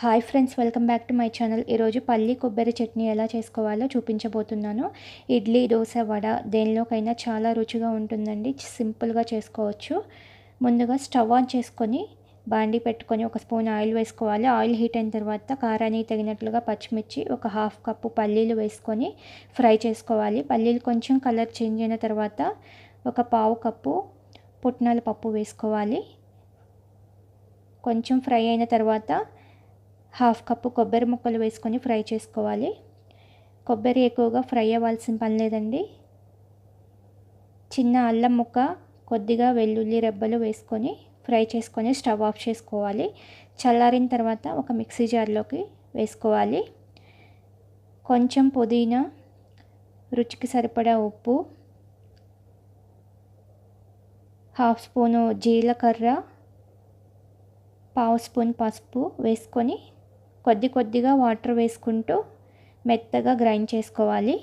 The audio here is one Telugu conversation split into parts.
Hi friends welcome back to my channel. ఈరోజు పల్లి కొబ్బరి చట్నీ ఎలా చేసుకోవాలో చూపించబోతున్నాను. ఇడ్లీ దోశ వడ దేనిలోకైనా చాలా రుచిగా ఉంటుందండి. సింపుల్గా చేసుకోవచ్చు. ముందుగా స్టవ్ ఆన్ చేసుకొని బాండి పెట్టుకొని ఒక స్పూన్ ఆయిల్ వేసుకోవాలి. ఆయిల్ హీట్ అయిన తర్వాత కారానికి తగినట్లుగా పచ్చిమిర్చి ఒక హాఫ్ కప్పు పల్లీలు వేసుకొని ఫ్రై చేసుకోవాలి. పల్లీలు కొంచెం కలర్ చేంజ్ అయిన తర్వాత ఒక పావు కప్పు పుట్నాల పప్పు వేసుకోవాలి. కొంచెం ఫ్రై అయిన తర్వాత హాఫ్ కప్పు కొబ్బరి ముక్కలు వేసుకొని ఫ్రై చేసుకోవాలి. కొబ్బరి ఎక్కువగా ఫ్రై అవ్వాల్సిన పని లేదండి. చిన్న అల్లం ముక్క కొద్దిగా వెల్లుల్లి రెబ్బలు వేసుకొని ఫ్రై చేసుకొని స్టవ్ ఆఫ్ చేసుకోవాలి. చల్లారిన తర్వాత ఒక మిక్సీ జార్లోకి వేసుకోవాలి. కొంచెం పుదీనా రుచికి సరిపడా ఉప్పు హాఫ్ స్పూను జీలకర్ర పావు స్పూన్ పసుపు వేసుకొని కొద్ది కొద్దిగా వాటర్ వేసుకుంటూ మెత్తగా గ్రైండ్ చేసుకోవాలి.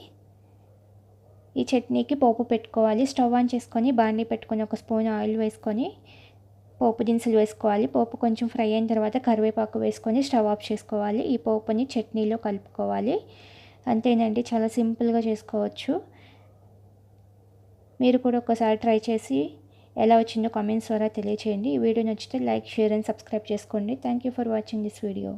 ఈ చట్నీకి పోపు పెట్టుకోవాలి. స్టవ్ ఆన్ చేసుకొని బార్నీ పెట్టుకొని ఒక స్పూన్ ఆయిల్ వేసుకొని పోపు దినుసులు వేసుకోవాలి. పోపు కొంచెం ఫ్రై అయిన తర్వాత కరివేపాకు వేసుకొని స్టవ్ ఆఫ్ చేసుకోవాలి. ఈ పోపుని చట్నీలో కలుపుకోవాలి. అంతేనండి చాలా సింపుల్గా చేసుకోవచ్చు. మీరు కూడా ఒకసారి ట్రై చేసి ఎలా వచ్చిందో కామెంట్స్ ద్వారా తెలియచేయండి. ఈ వీడియో నచ్చితే లైక్ షేర్ అండ్ సబ్స్క్రైబ్ చేసుకోండి. Thank you for watching this video.